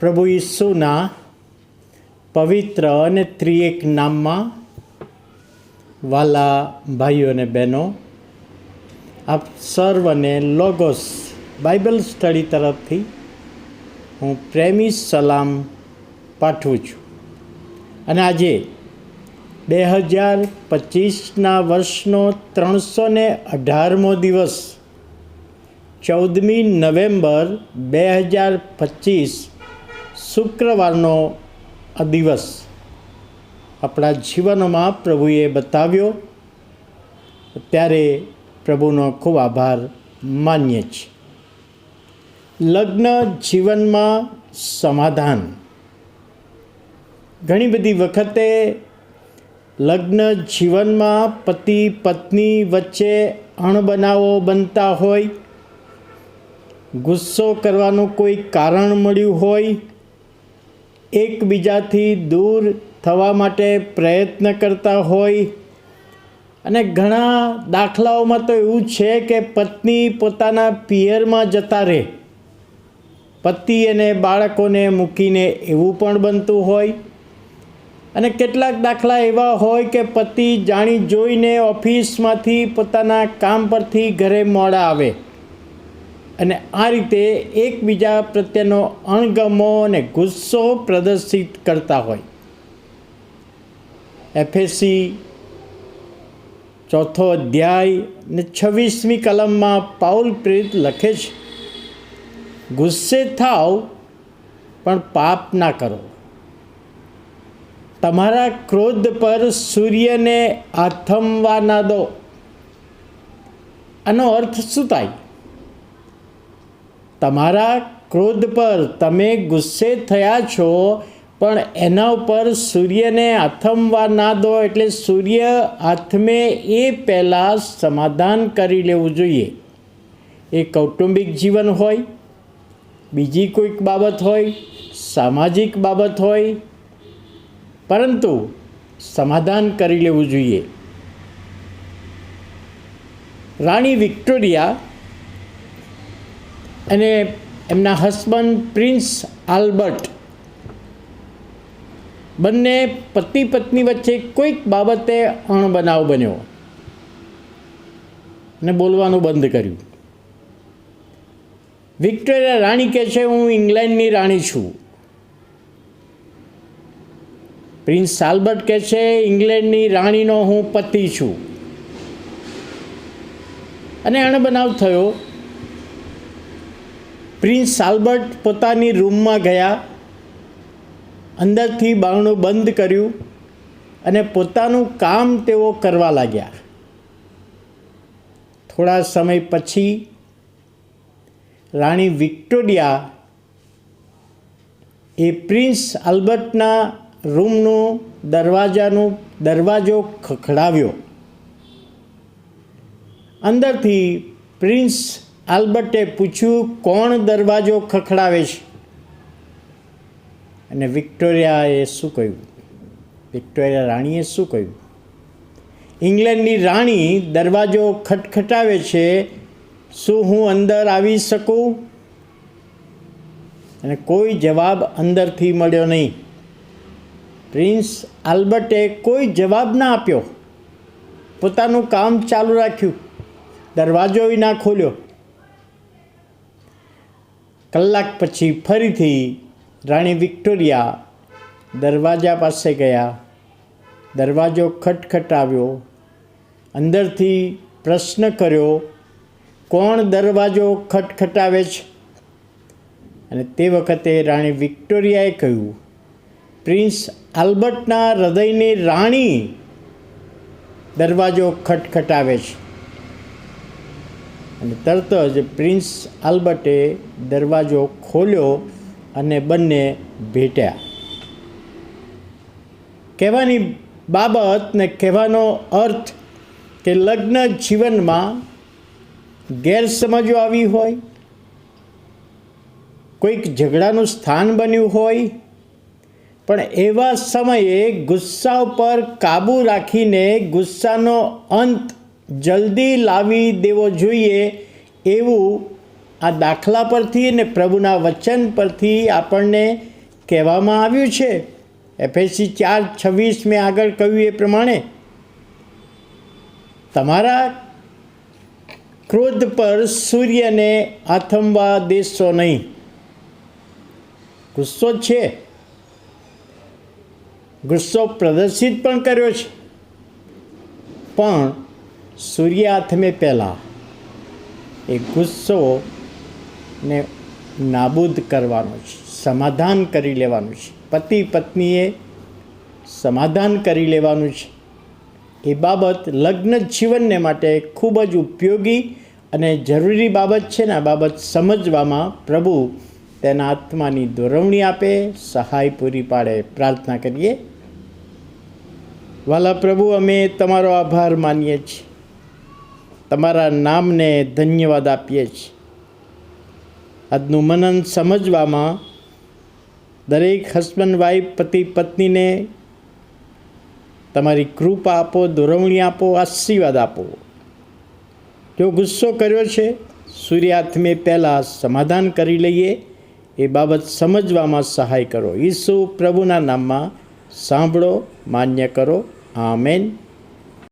પ્રભુ ઈસુના પવિત્ર અને ત્રિએક નામમાં વાલા ભાઈઓ અને બહેનો, આપ સર્વને લોગોસ બાઇબલ સ્ટડી તરફથી હું પ્રેમી સલામ પાઠવું છું. અને આજે બે હજાર પચીસના વર્ષનો ત્રણસો ને અઢારમો દિવસ, ચૌદમી નવેમ્બર બે હજાર પચીસ શુક્રવારનો આ દિવસ આપણા જીવનમાં પ્રભુએ બતાવ્યો. ત્યારે પ્રભુનો ખૂબ આભાર માન્ય છે લગ્ન જીવનમાં સમાધાન. ઘણી બધી વખતે લગ્ન જીવનમાં પતિ પત્ની વચ્ચે અણબનાવો બનતા હોય. ગુસ્સો કરવાનું કોઈ કારણ મળ્યું હોય. એકબીજાથી દૂર થવા માટે પ્રયત્ન કરતા હોય. અને ઘણા દાખલાઓમાં તો એવું છે કે પત્ની પોતાના પિયરમાં જતા રહે. પતિ અને બાળકોને મૂકીને એવું પણ બનતું હોય. અને કેટલાક દાખલા એવા હોય કે પતિ જાણી જોઈને ઓફિસમાંથી પોતાના કામ પરથી ઘરે મોડા આવે. અને આ રીતે એકબીજા પ્રત્યેનો અણગમો અને ગુસ્સો પ્રદર્શિત કરતા હોય. એફએસસી ચોથો અધ્યાય ને છવ્વીસમી કલમમાં પાઉલ પ્રેરિત લખે છે, ગુસ્સે થાવ, પણ પાપ ના કરો. તમારા ક્રોધ પર સૂર્યને આથમવા ના દો. આનો અર્થ શું થાય? તમારા ક્રોધ પર તમે ગુસ્સે થયા છો, પણ એના ઉપર સૂર્યને આથમવા ના દો એટલે સૂર્ય આથમે એ પહેલાં સમાધાન કરી લેવું જોઈએ. એ કૌટુંબિક જીવન હોય, બીજી કોઈક બાબત હોય, સામાજિક બાબત હોય, પરંતુ સમાધાન કરી લેવું જોઈએ. રાણી વિક્ટોરિયા અને એમના હસબન્ડ પ્રિન્સ આલ્બર્ટ બંને પતિ પત્ની વચ્ચે કોઈક બાબતે અણબનાવ બન્યો ને બોલવાનું બંધ કર્યું. વિક્ટોરિયા રાણી કહે છે, હું ઇંગ્લેન્ડની રાણી છું. પ્રિન્સ આલ્બર્ટ કહે છે, ઇંગ્લેન્ડની રાણીનો હું પતિ છું. અને અણબનાવ થયો. પ્રિન્સ આલ્બર્ટ પોતાની રૂમમાં ગયા, અંદરથી બારણું બંધ કર્યું અને પોતાનું કામ તેઓ કરવા લાગ્યા. થોડા સમય પછી રાણી વિક્ટોરિયા એ પ્રિન્સ આલ્બર્ટના રૂમનો દરવાજાનો દરવાજો ખખડાવ્યો. અંદરથી પ્રિન્સ આલ્બર્ટે પૂછ્યું, કોણ દરવાજો ખખડાવે છે? અને વિક્ટોરિયાએ શું કહ્યું? વિક્ટોરિયા રાણીએ શું કહ્યું? ઇંગ્લેન્ડની રાણી દરવાજો ખટખટાવે છે, શું હું અંદર આવી શકું? અને કોઈ જવાબ અંદરથી મળ્યો નહીં. પ્રિન્સ આલ્બર્ટે કોઈ જવાબ ના આપ્યો. પોતાનું કામ ચાલુ રાખ્યું. દરવાજો ના ખોલ્યો. કલાક પછી ફરીથી રાણી વિક્ટોરિયા દરવાજા પાસે ગયા. દરવાજો ખટખટાવ્યો. અંદરથી પ્રશ્ન કર્યો, કોણ દરવાજો ખટખટાવે છે? અને તે વખતે રાણી વિક્ટોરિયાએ કહ્યું, પ્રિન્સ આલ્બર્ટના હૃદયની રાણી દરવાજો ખટખટાવે છે. અને તરત જ પ્રિન્સ આલ્બર્ટે દરવાજો ખોલ્યો અને બંને ભેટ્યા. કહેવાની બાબત ને કહેવાનો અર્થ કે લગ્ન જીવનમાં ગેરસમજો આવી હોય, કોઈક ઝઘડાનું સ્થાન બન્યું હોય, પણ એવા સમયે ગુસ્સા ઉપર કાબૂ રાખીને ગુસ્સાનો અંત જલ્દી લાવી દેવો જોઈએ એવું આ દાખલા પરથી અને પ્રભુના વચન પરથી આપણને કહેવામાં આવ્યું છે. એફએસસી ચાર છવ્વીસ મેં આગળ કહ્યું એ પ્રમાણે, તમારા ક્રોધ પર સૂર્યને આથમવા દેશો નહીં. ગુસ્સો છે. ગુસ્સો પ્રદર્શિત પણ કર્યો છે. પણ સૂર્ય આથમે પહેલાં એ ગુસ્સો ને નાબૂદ કરવાનો છે, સમાધાન કરી લેવાનું છે. પતિ પત્નીએ સમાધાન કરી લેવાનું છે. એ બાબત લગ્ન જીવનને માટે ખૂબ જ ઉપયોગી અને જરૂરી બાબત છે ને આ બાબત સમજવામાં પ્રભુ તેના આત્માની દોરવણી આપે, સહાય પૂરી પાડે. પ્રાર્થના કરીએ. વાલા પ્રભુ, અમે તમારો આભાર માનીએ છીએ. તમારા નામને ધન્યવાદ આપીએ છીએ. આજનું મનન સમજવામાં દરેક હસબન્ડ વાઈફ પતિ પત્નીને તમારી કૃપા આપો, દોરવણી આપો, આશીર્વાદ આપો. જો ગુસ્સો કર્યો છે સૂર્યાથમે પહેલાં સમાધાન કરી લઈએ, એ બાબત સમજવામાં સહાય કરો. ઈસુ પ્રભુના નામમાં સાંભળો, માન્ય કરો. આમેન.